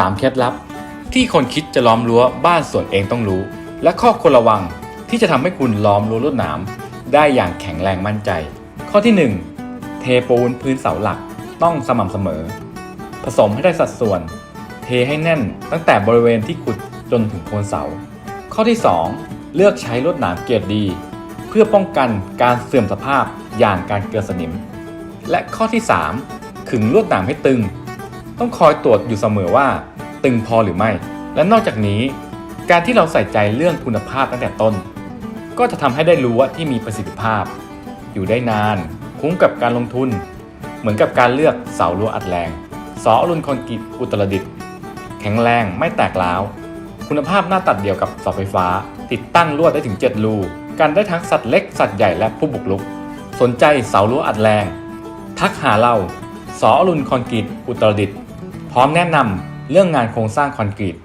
3 เคล็ดลับ ที่คนคิดจะล้อมรั้วบ้านส่วนเองต้องรู้ และข้อควรระวังที่จะทำให้คุณล้อมรั้วลวดหนามได้อย่างแข็งแรงมั่นใจ ข้อที่ 1 เทปูนพื้นเสาหลักต้องสม่ำเสมอ ผสมให้ได้สัดส่วน เทให้แน่นตั้งแต่บริเวณที่ขุดจนถึงโคนเสา ข้อที่ 2 เลือกใช้ลวดหนามเกรดดี เพื่อป้องกันการเสื่อมสภาพอย่างการเกิดสนิม และข้อที่ 3 ขึงลวดหนามให้ตึง ต้องคอยตรวจอยู่เสมอว่า ตึงพอหรือไม่ และนอกจากนี้ การที่เราใส่ใจเรื่องคุณภาพตั้งแต่ต้น ก็จะทำให้ได้รู้ว่าที่มีประสิทธิภาพ อยู่ได้นาน คุ้มกับการลงทุน เหมือนกับการเลือกเสารั้วอัดแรงสออรุณคอนกรีตอุตรดิตถ์แข็งแรงไม่แตกร้าว คุณภาพหน้าตัดเดียวกับเสาไฟฟ้า ติดตั้งลวดได้ถึง 7 รูกันได้ทั้งสัตว์เล็กสัตว์ใหญ่และผู้บุกรุก สนใจเสารั้วอัดแรง ทักหาเรา สอรุณคอนกรีตอุตรดิตถ์พร้อมแนะนำเรื่องงานโครงสร้างคอนกรีต